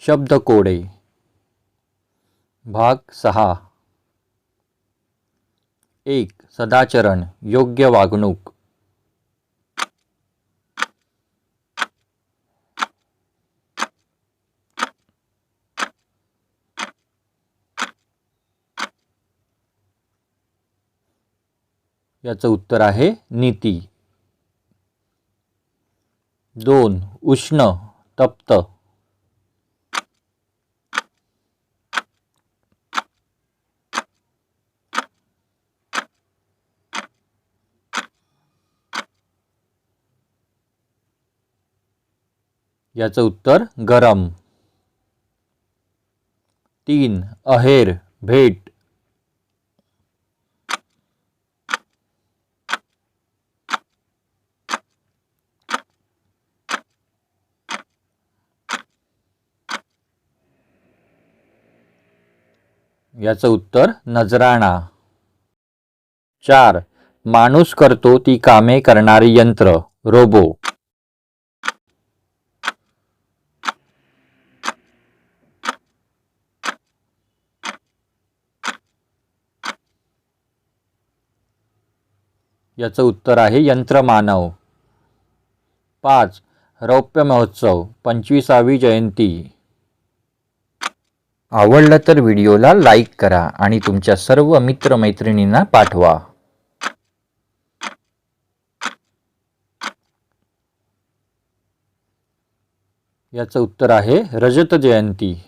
शब्दकोडे. भाग सहा. एक सदाचरण योग्य वागणूक. याचं उत्तर आहे नीती. दोन उष्ण तप्त. याचं उत्तर गरम. तीन अहेर भेट. याचं उत्तर नजराणा. चार माणूस करतो ती कामे करणारी यंत्र रोबो. याचं उत्तर आहे यंत्रमानव. पाच रौप्य महोत्सव पंचवीसावी जयंती. आवडलं तर व्हिडिओला लाईक करा आणि तुमच्या सर्व मित्रमैत्रिणींना पाठवा. याचं उत्तर आहे रजत जयंती.